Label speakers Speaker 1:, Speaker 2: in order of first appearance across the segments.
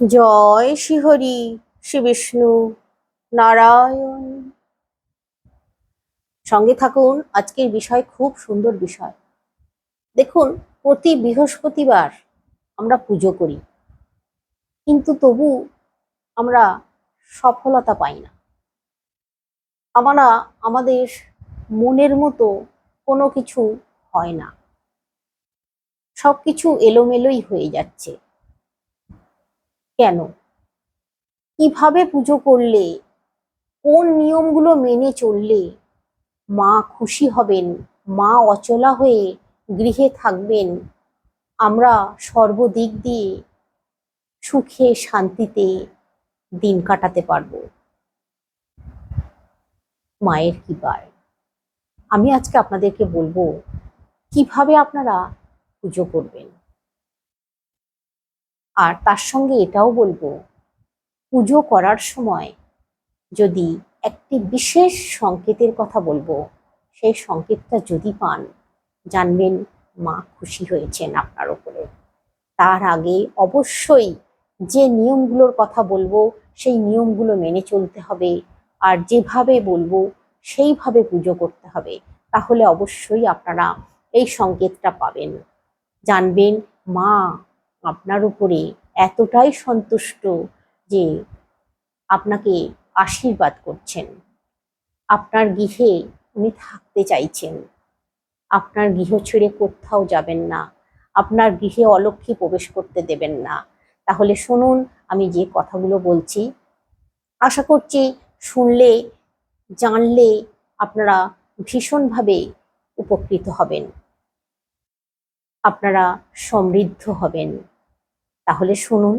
Speaker 1: জয় শ্রীহরি শ্রী বিষ্ণু নারায়ণ। সঙ্গে থাকুন, আজকের বিষয় খুব সুন্দর বিষয়। দেখুন, প্রতি বৃহস্পতিবার আমরা পুজো করি, কিন্তু তবু আমরা সফলতা পাই না। আমরা, আমাদের মনের মতো কোনো কিছু হয় না। সব কিছু এলোমেলোই হয়ে যাচ্ছে। কেন? কীভাবে পুজো করলে? কোন নিয়মগুলো মেনে চললে? মা খুশি হবেন, মা অচলা হয়ে গৃহে থাকবেন। আমরা সর্বদিক দিয়ে সুখে শান্তিতে দিন কাটাতে পারব। মায়ের কৃপায় আমি আজকে আপনাদেরকে বলব, কীভাবে আপনারা পুজো করবেন? আর তার সঙ্গে এটাও বলব, পুজো করার সময় যদি একটি বিশেষ সংকেতের কথা বলব, সেই সংকেতটা যদি পান, জানবেন মা খুশি হয়েছেন আপনার ওপরে। তার আগে অবশ্যই যে নিয়মগুলোর কথা বলব, সেই নিয়মগুলো মেনে চলতে হবে। আর যেভাবে বলব, সেইভাবে পুজো করতে হবে। তাহলে অবশ্যই আপনারা এই সংকেতটা পাবেন। জানবেন, মা আপনার উপরে এতটাই সন্তুষ্ট যে আপনাকে আশীর্বাদ করছেন। আপনার গৃহে উনি থাকতে চাইছেন। আপনার গৃহ ছেড়ে কোথাও যাবেন না। আপনার গৃহে অলক্ষী প্রবেশ করতে দেবেন না। তাহলে শুনুন, আমি যে কথাগুলো বলছি, আশা করছি শুনলে, জানলে আপনারা ভীষণভাবে উপকৃত হবেন। আপনারা সমৃদ্ধ হবেন। তাহলে শুনুন।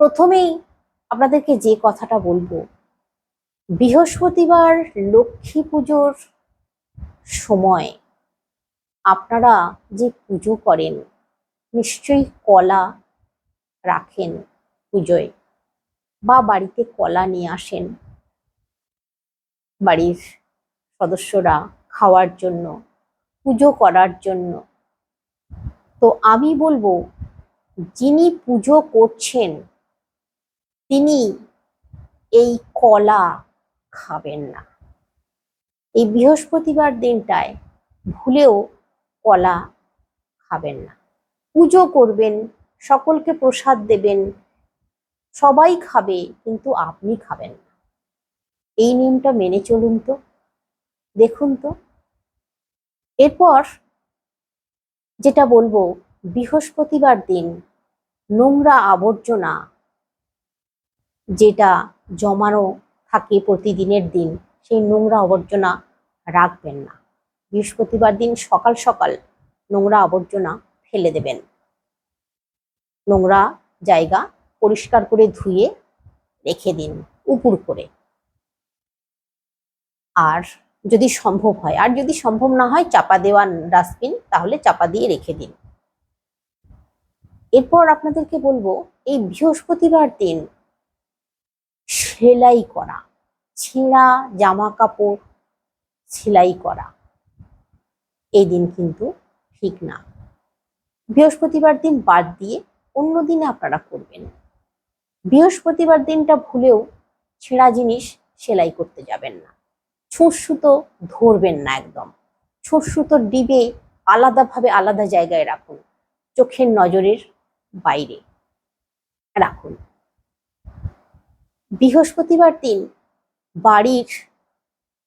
Speaker 1: প্রথমেই আপনাদেরকে যে কথাটা বলব, বৃহস্পতিবার লক্ষ্মী পুজোর সময় আপনারা যে পুজো করেন, নিশ্চয়ই কলা রাখেন পুজোয় বা বাড়িতে কলা নিয়ে আসেন। বাড়ির সদস্যরা খাওয়ার জন্য, পুজো করার জন্য। তো আমি বলব যিনি পুজো করছেন, তিনি এই কলা খাবেন না। এই বৃহস্পতিবার দিনটায় ভুলেও কলা খাবেন না। পুজো করবেন, সকলকে প্রসাদ দেবেন, সবাই খাবে, কিন্তু আপনি খাবেন না। এই নিয়মটা মেনে চলুন তো, দেখুন তো। এরপর যেটা বলব, বৃহস্পতিবার দিন নোংরা আবর্জনা যেটা জমানো থাকে প্রতিদিনের দিন, সেই নোংরা আবর্জনা রাখবেন না। বৃহস্পতিবার দিন সকাল সকাল নোংরা আবর্জনা ফেলে দেবেন। নোংরা জায়গা পরিষ্কার করে ধুয়ে রেখে দিন উপুর করে। আর যদি সম্ভব হয়, আর যদি সম্ভব না হয়, চাপা দেওয়া ডাস্টবিন, তাহলে চাপা দিয়ে রেখে দিন। এরপর আপনাদেরকে বলব, এই বৃহস্পতিবার দিন সেলাই করা, ছেঁড়া জামা কাপড় সেলাই করা, এই দিন কিন্তু ঠিক না। বৃহস্পতিবার দিন বাদ দিয়ে অন্য দিনে আপনারা করবেন। বৃহস্পতিবার দিনটা ভুলেও ছেঁড়া জিনিস সেলাই করতে যাবেন না। ছুঁচ সুতো ধরবেন না একদম। ছুঁচ সুতোর ডিবে আলাদাভাবে আলাদা জায়গায় রাখুন। চোখের নজরের বাইরে। রাখুন। বৃহস্পতিবার দিন বাড়ির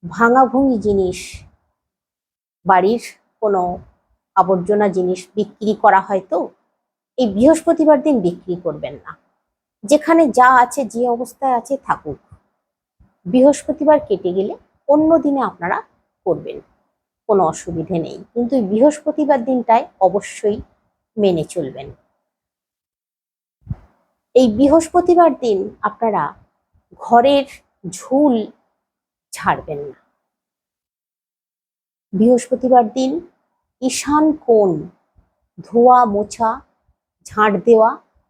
Speaker 1: ভাঙাভুঙি জিনিস, বাড়ির কোনো আবর্জনা জিনিস বিক্রি করা হয় তো, এই বৃহস্পতিবার দিন বিক্রি করবেন না। যেখানে যা আছে, যে অবস্থায় আছে, থাকুক। বৃহস্পতিবার কেটে গেলে অন্য দিনে আপনারা করবেন। কোনো অসুবিধে নেই। কিন্তু বৃহস্পতিবার দিনটায় অবশ্যই মেনে চলবেন। এই বৃহস্পতিবার দিন আপনারা ঘরের ঝুল ছাড়বেন না। বৃহস্পতিবার দিন ঈশান কোণ ধোয়া, মোছা, ঝাঁট দেওয়া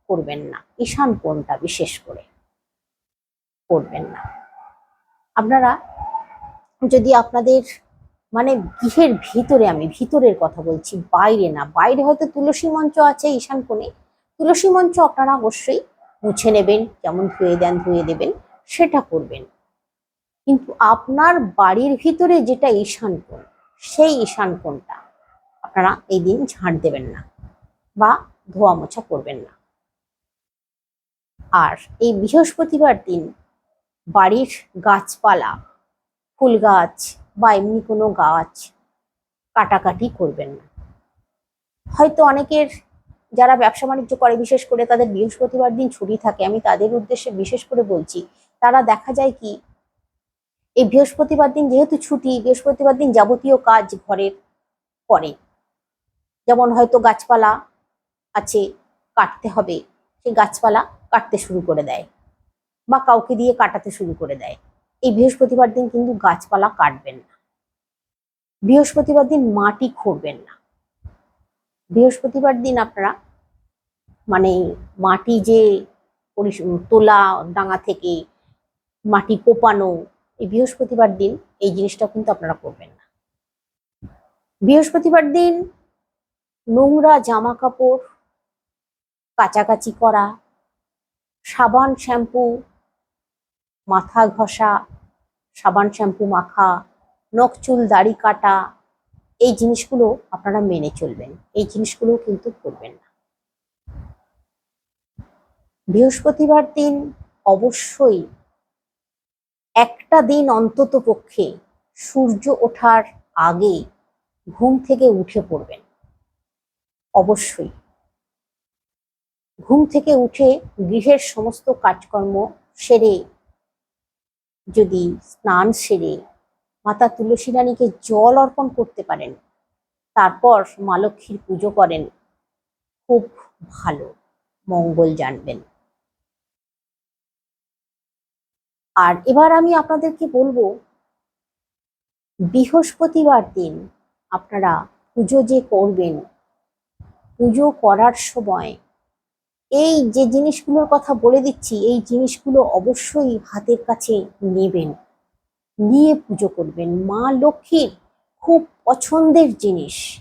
Speaker 1: করবেন না। ঈশান কোণটা বিশেষ করে করবেন না। আপনারা যদি আপনাদের মানে গৃহের ভিতরে, আমি ভিতরের কথা বলছি, বাইরে না, বাইরে হয়তো তুলসী মঞ্চ আছে ঈশান কোণে তুলসী মঞ্চ আপনারা অবশ্যই মুছে নেবেন, যেমন ধুয়ে দেন, ধুয়ে দেবেন, সেটা করবেন। কিন্তু আপনার বাড়ির ভিতরে যেটা ঈশান কোণ, সেই ঈশান কোণটা আপনারা এই দিন ঝাঁট দেবেন না বা ধোয়া মোছা করবেন না। আর এই বৃহস্পতিবার দিন বাড়ির গাছপালা, ফুল গাছ বা এমনি কোনো গাছ কাটাকাটি করবেন না। হয়তো অনেকের যারা ব্যবসা বাণিজ্য করে, বিশেষ করে তাদের বৃহস্পতিবার দিন ছুটি থাকে, আমি তাদের উদ্দেশ্যে বিশেষ করে বলছি, তারা দেখা যায় কি, এই বৃহস্পতিবার দিন যেহেতু ছুটি, বৃহস্পতিবার দিন যাবতীয় কাজ ঘরের করে যেমন হয়তো গাছপালা আছে, কাটতে হবে সেই গাছপালা কাটতে শুরু করে দেয় বা কাউকে দিয়ে কাটাতে শুরু করে দেয়। এই বৃহস্পতিবার দিন কিন্তু গাছপালা কাটবেন না। বৃহস্পতিবার দিন মাটি খুঁড়বেন না। বৃহস্পতিবার দিন আপনারা মানে মাটি যে তোলা ডাঙা থেকে মাটি কোপানো, এই বৃহস্পতিবার দিন এই জিনিসটা কিন্তু আপনারা করবেন না। বৃহস্পতিবার দিন নোংরা জামা কাপড় কাচাকাচি করা, সাবান শ্যাম্পু, মাথা ঘষা, সাবান শ্যাম্পু মাখা, নখ চুল দাড়ি কাটা এই জিনিসগুলো আপনারা মেনে চলবেন, এই জিনিসগুলো কিন্তু করবেন না। বৃহস্পতিবার দিন অবশ্যই একটা দিন অন্তত পক্ষে সূর্য ওঠার আগে ঘুম থেকে উঠে পড়বেন। অবশ্যই। ঘুম থেকে উঠে গৃহের সমস্ত কাজকর্ম সেরে যদি স্নান সেরে মাতা তুলসী রানীকে জল অর্পণ করতে পারেন। তারপর মা লক্ষ্মীর পুজো করেন। খুব ভালো মঙ্গল জানবেন। আর এবার আমি আপনাদেরকে বলব, বৃহস্পতিবার দিন আপনারা পুজো যে করবেন, পুজো করার সময় এই যে জিনিসগুলোর কথা বলে দিচ্ছি, এই জিনিসগুলো অবশ্যই হাতের কাছে নেবেন। নিয়ে পুজো করবেন। মা লক্ষ্মীর খুব পছন্দের জিনিস।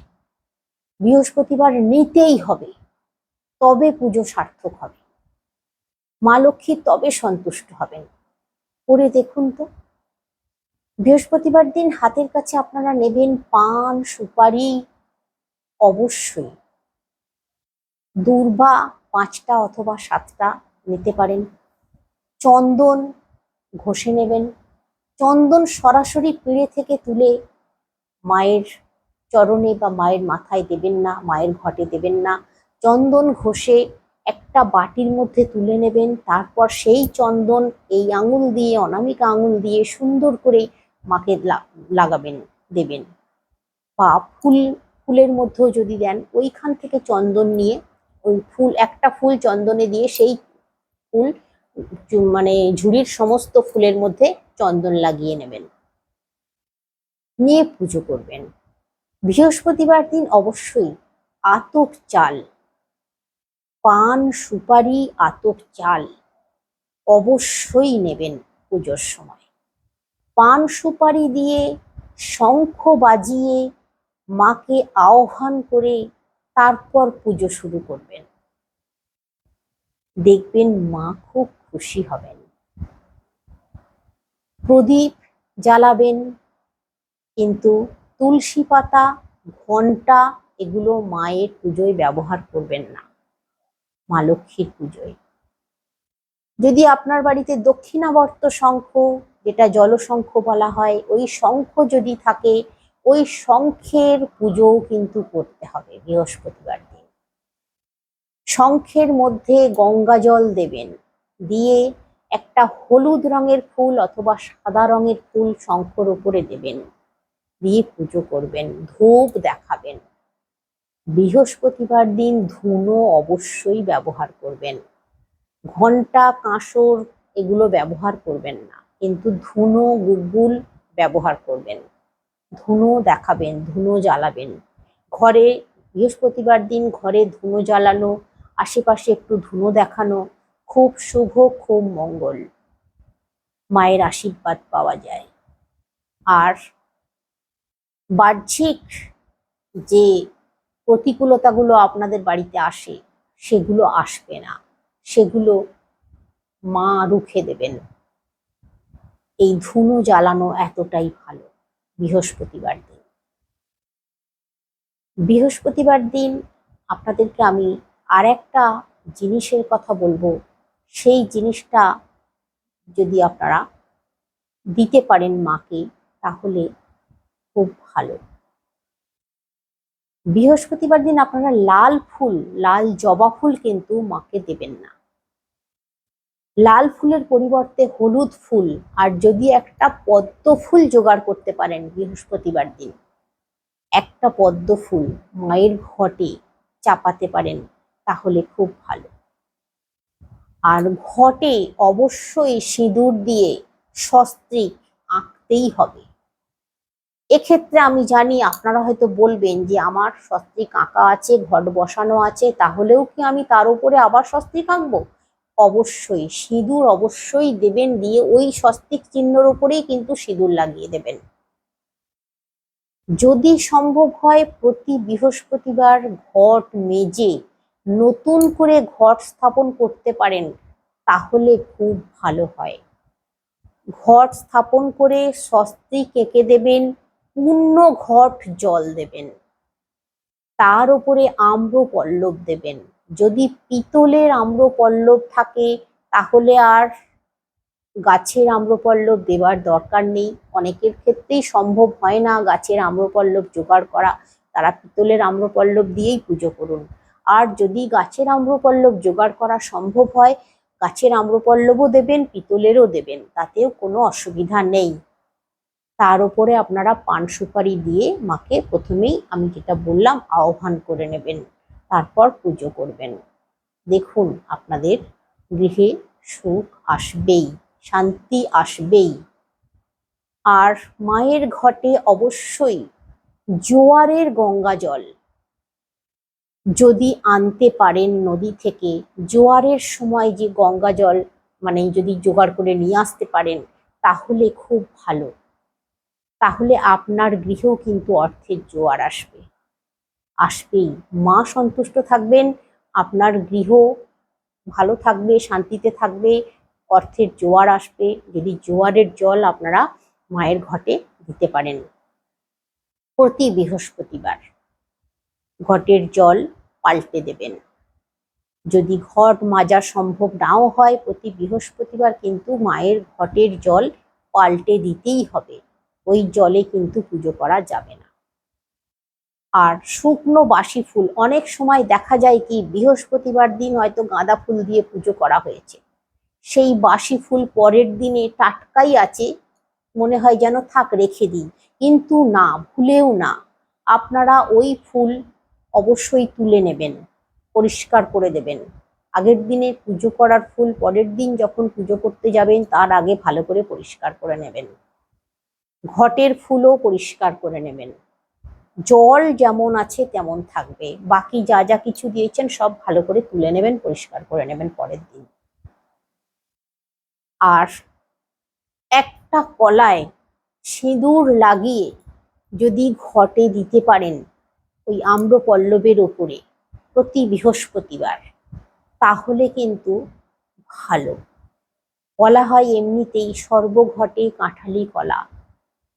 Speaker 1: বৃহস্পতিবার নিতেই হবে। তবে পুজো সার্থক হবে। মা লক্ষ্মী তবে সন্তুষ্ট হবেন। করে দেখুন তো। বৃহস্পতিবার দিন হাতের কাছে আপনারা নেবেন পান, সুপারি, অবশ্যই। দূর্বা পাঁচটা অথবা সাতটা নিতে পারেন। চন্দন ঘষে নেবেন। চন্দন সরাসরি পিড়ে থেকে তুলে মায়ের চরণে বা মায়ের মাথায় দেবেন না, মায়ের ঘটে দেবেন না। চন্দন ঘষে একটা বাটির মধ্যে তুলে নেবেন, তারপর সেই চন্দন এই আঙুল দিয়ে, অনামিকা আঙুল দিয়ে সুন্দর করে মাকে লাগাবেন, দেবেন। বা ফুল, ফুলের মধ্যেও যদি দেন, ওইখান থেকে চন্দন নিয়ে, ওই ফুল, একটা ফুল চন্দনে দিয়ে সেই ফুল মানে ঝুড়ির সমস্ত ফুলের মধ্যে চন্দন লাগিয়ে নেবেন। নিয়ে পুজো করবেন। বৃহস্পতিবার দিন অবশ্যই আতক চাল, পান, সুপারি আতক চাল অবশ্যই নেবেন পুজোর সময়। পান, সুপারি দিয়ে শঙ্খ বাজিয়ে মাকে আহ্বান করে তারপর পুজো শুরু করবেন। দেখবেন মা খুব খুশি হবেন। প্রদীপ জ্বালাবেন, কিন্তু তুলসী পাতা ঘণ্টা এগুলো মায়ের পুজোয় ব্যবহার করবেন না, মা লক্ষ্মীর পুজোয়। যদি আপনার বাড়িতে দক্ষিণাবর্ত শঙ্খ, যেটা জলশঙ্খ বলা হয়, ওই শঙ্খ যদি থাকে, ওই শঙ্খের পুজোও কিন্তু করতে হবে বৃহস্পতিবার দিন। শঙ্খের মধ্যে গঙ্গা জল দেবেন, দিয়ে একটা হলুদ রঙের ফুল অথবা সাদা রঙের ফুল শঙ্খর উপরে দেবেন। দিয়ে পুজো করবেন, ধূপ দেখাবেন। বৃহস্পতিবার দিন ধুনো অবশ্যই ব্যবহার করবেন। ঘণ্টা, কাঁসর এগুলো ব্যবহার করবেন না, কিন্তু ধুনো গুগুল ব্যবহার করবেন। ধুনো দেখাবেন, ধুনো জ্বালাবেন। ঘরে বৃহস্পতিবার দিন ঘরে ধুনো জ্বালানো, আশেপাশে একটু ধুনো দেখানো খুব শুভ, খুব মঙ্গল। মায়ের আশীর্বাদ পাওয়া যায়। আর বাহ্যিক যে প্রতিকূলতাগুলো আপনাদের বাড়িতে আসে, সেগুলো আসবে না। সেগুলো মা রুখে দেবেন। এই ধুনো জ্বালানো এতটাই ভালো বৃহস্পতিবার দিন। বৃহস্পতিবার দিন আপনাদেরকে আমি আর একটা জিনিসের কথা বলব। সেই জিনিসটা যদি আপনারা দিতে পারেন মাকে, তাহলে খুব ভালো। বৃহস্পতিবার দিন আপনারা লাল ফুল, লাল জবা ফুল কিন্তু মাকে দেবেন না। লাল ফুলের পরিবর্তে হলুদ ফুল আর যদি একটা পদ্ম ফুল জোগাড় করতে পারেন বৃহস্পতিবার দিন, একটা পদ্ম ফুল মায়ের ঘটে চাপাতে পারেন, তাহলে খুব ভালো। আর ঘটে অবশ্যই সিঁদুর দিয়ে সস্ত্রিক আঁকতেই হবে। এক্ষেত্রে আমি জানি আপনারা হয়তো বলবেন যে আমার সস্ত্রিক আঁকা আছে, ঘট বসানো আছে, তাহলেও কি আমি তার উপরে আবার সস্ত্রিক আঁকবো? অবশ্যই, সিঁদুর অবশ্যই দেবেন দিয়ে ওই সস্তিক চিহ্নর উপরেই কিন্তু সিঁদুর লাগিয়ে দেবেন। যদি সম্ভব হয় প্রতি বৃহস্পতিবার ঘট মেজে নতুন করে ঘট স্থাপন করতে পারেন, তাহলে খুব ভালো হয়। ঘট স্থাপন করে স্বস্তিক এঁকে দেবেন, পূর্ণ ঘট জল দেবেন। তার উপরে আম্র পল্লব দেবেন। যদি পিতলের আম্রপল্লব থাকে, তাহলে আর গাছের আম্রপল্লব দেওয়ার দরকার নেই। অনেকের ক্ষেত্রেই সম্ভব হয় না গাছের আম্রপল্লব জোগাড় করা। তারা পিতলের আম্রপল্লব দিয়েই পুজো করুন। আর যদি গাছের আম্রপল্লব জোগাড় করা সম্ভব হয়, গাছের আম্রপল্লবও দেবেন, পিতলেরও দেবেন, তাতেও কোনো অসুবিধা নেই। তার উপরে আপনারা পান সুপারি দিয়ে মাকে প্রথমেই আমি যেটা বললাম, আহ্বান করে নেবেন, তারপর পুজো করবেন। দেখুন, আপনাদের গৃহে সুখ আসবেই, শান্তি আসবেই। আর মায়ের ঘটে অবশ্যই জোয়ারের গঙ্গা জল। যদি আনতে পারেন নদী থেকে, জোয়ারের সময় যে গঙ্গা জল মানে যদি জোগাড় করে নিয়ে আসতে পারেন, তাহলে খুব ভালো। তাহলে আপনার গৃহেও কিন্তু অর্থের জোয়ার আসবে। আসবেই। মা সন্তুষ্ট থাকবেন, আপনার গৃহ ভালো থাকবে, শান্তিতে থাকবে, অর্থের জোয়ার আসবে, যদি জোয়ারের জল আপনারা মায়ের ঘটে দিতে পারেন। প্রতি বৃহস্পতিবার। ঘটের জল পাল্টে দেবেন। যদি ঘট মাজা সম্ভব নাও হয়, প্রতি বৃহস্পতিবার কিন্তু মায়ের ঘটের জল পাল্টে দিতেই হবে। ওই জলে কিন্তু পুজো করা যাবে না। আর শুকনো বাসি ফুল, অনেক সময় দেখা যায় কি, বৃহস্পতিবার দিন হয়তো গাঁদা ফুল দিয়ে পুজো করা হয়েছে। সেই বাসি ফুল পরের দিনে টাটকাই আছে, মনে হয় যেন থাক রেখে দিই। কিন্তু না, ভুলেও না। আপনারা ওই ফুল অবশ্যই তুলে নেবেন, পরিষ্কার করে দেবেন। আগের দিনে পুজো করার ফুল পরের দিন যখন পুজো করতে যাবেন, তার আগে ভালো করে পরিষ্কার করে নেবেন। ঘটের ফুলও পরিষ্কার করে নেবেন। জল যেমন আছে তেমন থাকবে। বাকি যা যা কিছু দিয়েছেন, সব ভালো করে তুলে নেবেন, পরিষ্কার করে নেবেন পরের দিন। আর একটা কলায় সিঁদুর লাগিয়ে যদি ঘটে দিতে পারেন ওই আম্র পল্লবের ওপরে প্রতি বৃহস্পতিবার। তাহলে কিন্তু ভালো। বলা হয় এমনিতেই সর্বঘটে কাঁঠালি কলা।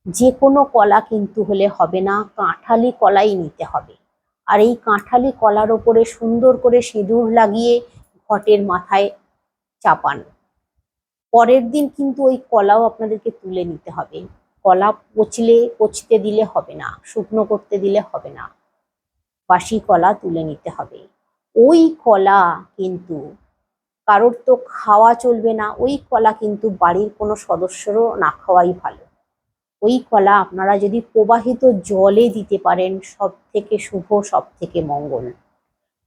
Speaker 1: যে কোনো কলা কিন্তু হলে হবে না, কাঁঠালি কলাই নিতে হবে। আর এই কাঁঠালি কলার ওপরে সুন্দর করে সিঁদুর লাগিয়ে ঘটের মাথায় চাপান। পরের দিন কিন্তু ওই কলাও আপনাদেরকে তুলে নিতে হবে। কলা পচলে, পচতে দিলে হবে না, শুকনো করতে দিলে হবে না। বাসি কলা তুলে নিতে হবে। ওই কলা কিন্তু কারোর তো খাওয়া চলবে না, ওই কলা কিন্তু বাড়ির কোনো সদস্যরও না খাওয়াই ভালো। ওই কলা আপনারা যদি প্রবাহিত জলে দিতে পারেন সব থেকে শুভ সব থেকে মঙ্গল।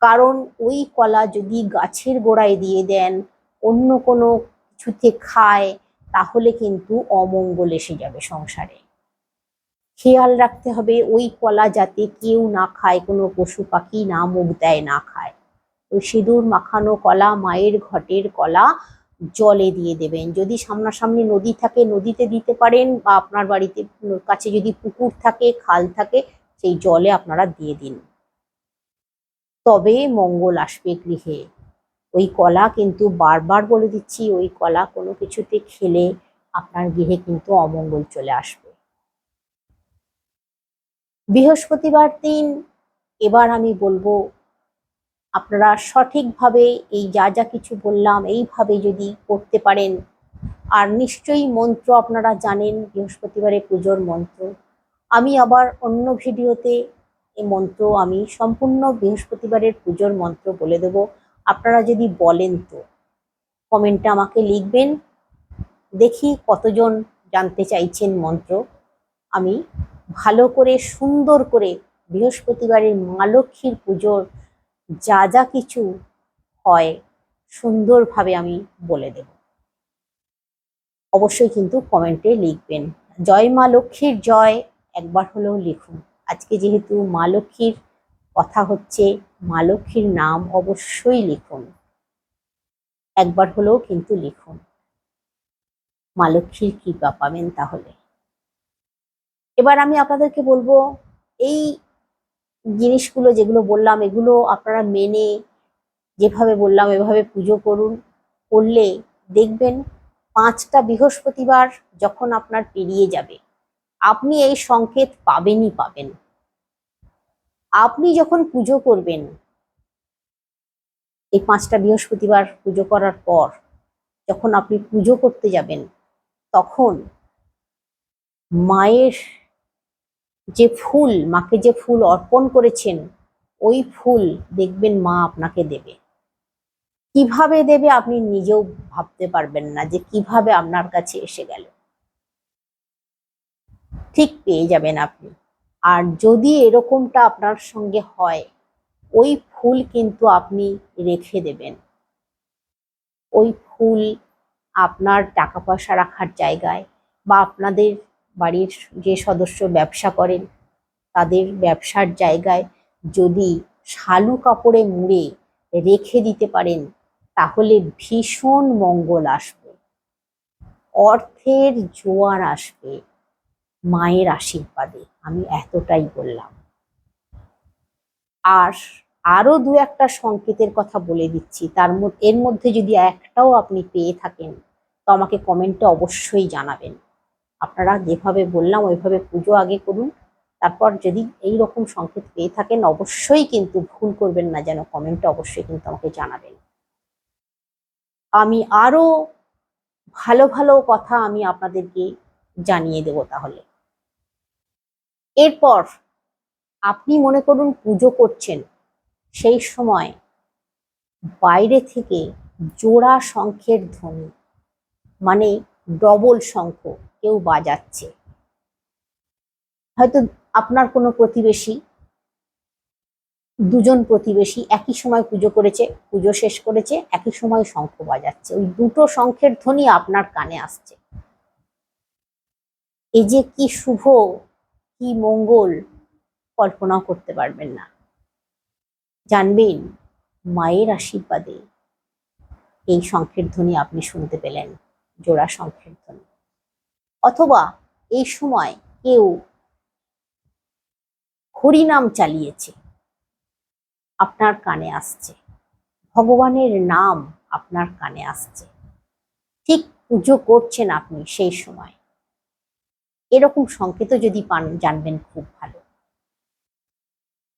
Speaker 1: কারণ ওই কলা যদি গাছের গোড়ায় দিয়ে দেন, অন্য কোনো কিছুতে খায়, তাহলে কিন্তু অমঙ্গল এসে যাবে সংসারে। খেয়াল রাখতে হবে, ওই কলা যাতে কেউ না খায়, কোনো পশু পাখি না মুখ দেয়, না খায়। ওই সিঁদুর মাখানো কলা, মায়ের ঘটের কলা জলে দিয়ে দেবেন। যদি সামনাসামনি নদী থাকে, নদীতে দিতে পারেন বা আপনার বাড়িতে কাছে যদি পুকুর থাকে, খাল থাকে, সেই জলে আপনারা দিয়ে দিন। তবে মঙ্গল আসবে গৃহে। ওই কলা কিন্তু বারবার বলে দিচ্ছি, ওই কলা কোনো কিছুতে খেলে আপনার গৃহে কিন্তু অমঙ্গল চলে আসবে। বৃহস্পতিবার দিন, এবার আমি বলব, আপনারা সঠিকভাবে এই যা যা কিছু বললাম, এইভাবে যদি করতে পারেন, আর নিশ্চয়ই মন্ত্র আপনারা জানেন, বৃহস্পতিবারে পুজোর মন্ত্র। আমি আবার অন্য ভিডিওতে এই মন্ত্র আমি সম্পূর্ণ বৃহস্পতিবারের পুজোর মন্ত্র বলে দেব। আপনারা যদি বলেন তো, কমেন্টে আমাকে লিখবেন। দেখি কতজন জানতে চাইছেন মন্ত্র। আমি ভালো করে, সুন্দর করে বৃহস্পতিবারের মা লক্ষ্মীর পুজোর যা যা কিছু হয়, সুন্দরভাবে আমি বলে দেব। অবশ্যই কিন্তু কমেন্টে লিখবেন। জয় মা লক্ষ্মীর জয়, একবার হলেও লিখুন। আজকে যেহেতু মা লক্ষ্মীর কথা হচ্ছে, মা লক্ষ্মীর নাম অবশ্যই লিখুন। একবার হলেও কিন্তু লিখুন। মা লক্ষ্মীর কৃপা পাবেন তাহলে। এবার আমি আপনাদেরকে বলব, এই জিনিসগুলো যেগুলো বললাম, এগুলো আপনারা মেনে যেভাবে বললাম, এভাবে পুজো করুন, করলে দেখবেন পাঁচটা বৃহস্পতিবার যখন আপনার পেরিয়ে যাবে, আপনি এই সংকেত পাবেনই পাবেন। আপনি যখন পুজো করবেন, এই পাঁচটা বৃহস্পতিবার পুজো করার পর যখন আপনি পুজো করতে যাবেন, তখন মায়ের যে ফুল, মাকে যে ফুল অর্পণ করেছেন, ওই ফুল দেখবেন মা আপনাকে দেবে। কীভাবে দেবে আপনি নিজেও ভাবতে পারবেন না যে কীভাবে আপনার কাছে এসে গেল। ঠিক পেয়ে যাবেন আপনি। আর যদি এরকমটা আপনার সঙ্গে হয়, ওই ফুল কিন্তু আপনি রেখে দেবেন। ওই ফুল আপনার টাকা পয়সা রাখার জায়গায় বা আপনাদের বাড়ির যে সদস্য ব্যবসা করেন, তাদের ব্যবসার জায়গায় যদি শালু কাপড়ে মুড়ে রেখে দিতে পারেন, তাহলে ভীষণ মঙ্গল আসবে। অর্থের জোয়ার আসবে মায়ের আশীর্বাদে, আমি এতটাই বললাম। আর আরও দু একটা সংকেতের কথা বলে দিচ্ছি, তার এর মধ্যে যদি একটাও আপনি পেয়ে থাকেন, তো আমাকে কমেন্টে অবশ্যই জানাবেন। আপনারা যেভাবে বললাম, ওইভাবে পুজো আগে করুন। তারপর যদি এই রকম সংকেত পেয়ে থাকেন, অবশ্যই কিন্তু ভুল করবেন না যেন কমেন্টে অবশ্যই কিন্তু আমাকে জানাবেন। আমি আরও ভালো ভালো কথা আমি আপনাদেরকে জানিয়ে দেব তাহলে। এরপর আপনি মনে করুন পুজো করছেন, সেই সময় বাইরে থেকে জোড়া শঙ্খের ধ্বনি মানে ডবল শঙ্খ। কেউ বাজাচ্ছে। হয়তো আপনার কোনো প্রতিবেশী, দুজন প্রতিবেশী একই সময় পুজো করেছে, পুজো শেষ করেছে, একই সময় শঙ্খ বাজাচ্ছে। ওই দুটো শঙ্খের ধ্বনি আপনার কানে আসছে। এই যে কি শুভ, কি মঙ্গল, কল্পনাও করতে পারবেন না। জানবেন, মায়ের আশীর্বাদে এই শঙ্খের ধ্বনি আপনি শুনতে পেলেন, জোড়া শঙ্খের ধ্বনি। অথবা এই সময় কেউ হরিনাম চালিয়েছে। আপনার কানে আসছে। ভগবানের নাম আপনার কানে আসছে। ঠিক পুজো করছেন আপনি সেই সময়। এরকম সংকেত যদি পান, জানবেন খুব ভালো।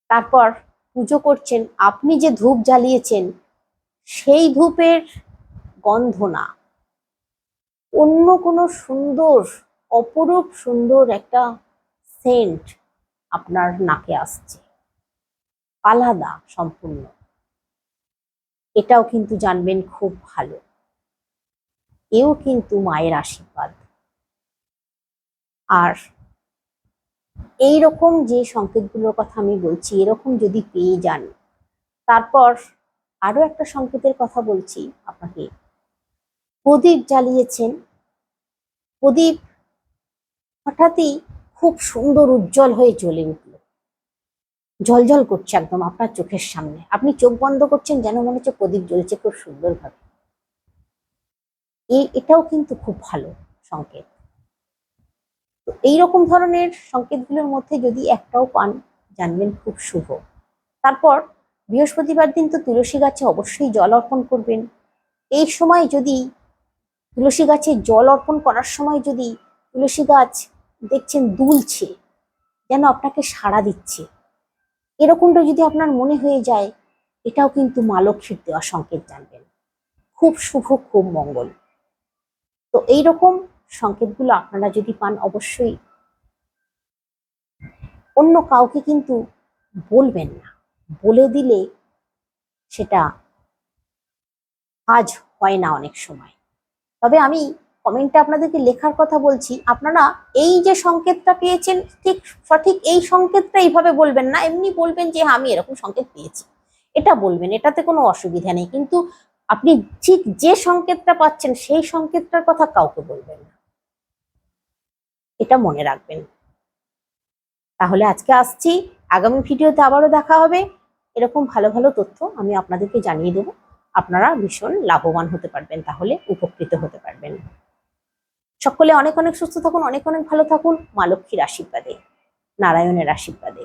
Speaker 1: তারপর পুজো করছেন। আপনি যে ধূপ জ্বালিয়েছেন, সেই ধূপের গন্ধ না। অন্য কোনো সুন্দর, অপরূপ সুন্দর একটা সেন্ট আপনার নাকে আসছে। আলাদা সম্পূর্ণ। এটাও কিন্তু জানবেন খুব ভালো। এও কিন্তু মায়ের আশীর্বাদ। আর এই রকম যে সংকেতগুলোর কথা আমি বলছি, এরকম যদি পেয়ে যান, তারপর আরও একটা সংকেতের কথা বলছি আপনাকে। প্রদীপ জ্বালিয়েছেন। প্রদীপ হঠাৎই খুব সুন্দর উজ্জ্বল হয়ে জ্বলে উঠল। জলজল করছে একদম আপনার চোখের সামনে। আপনি চোখ বন্ধ করছেন যেন মনে হচ্ছে প্রদীপ জ্বলছে খুব সুন্দরভাবে। এই এটাও কিন্তু খুব ভালো সংকেত। তো এইরকম ধরনের সংকেতগুলোর মধ্যে যদি একটাও পান, জানবেন খুব শুভ। তারপর বৃহস্পতিবার দিন তো তুলসী গাছে অবশ্যই জল অর্পণ করবেন। এই সময় যদি তুলসী গাছে জল অর্পণ করার সময় যদি তুলসী গাছ দেখছেন দুলছে, যেন আপনাকে সাড়া দিচ্ছে। এরকমটা যদি আপনার মনে হয়ে যায়, এটাও কিন্তু মা লক্ষ্মীর দেওয়া সংকেত জানবেন। খুব শুভ, খুব মঙ্গল। তো এই রকম সংকেতগুলো আপনারা যদি পান, অবশ্যই অন্য কাউকে কিন্তু বলবেন না। বলে দিলে সেটা কাজ হয় না অনেক সময়। তবে আমি কমেন্টে আপনাদেরকে লেখার কথা বলছি আপনারা এই যে সংকেতটা পেয়েছেন ঠিক সঠিক এই সংকেতটা এইভাবে বলবেন না এমনি বলবেন যে হ্যাঁ, আমি এরকম সংকেত পেয়েছি। এটা বলবেন এটাতে কোনো অসুবিধা নেই কিন্তু আপনি ঠিক যে সংকেতটা পাচ্ছেন সেই সংকেতটার কথা কাউকে বলবেন না। এটা মনে রাখবেন। তাহলে আজকে আসছি আগামী ভিডিওতে আবারও দেখা হবে। এরকম ভালো ভালো তথ্য আমি আপনাদেরকে জানিয়ে দেবো। আপনারা ভীষণ লাভবান হতে পারবেন, তাহলে উপকৃত হতে পারবেন। সকলে অনেক অনেক সুস্থ থাকুন, অনেক অনেক ভালো থাকুন। মা লক্ষ্মীর আশীর্বাদে, নারায়ণের আশীর্বাদে।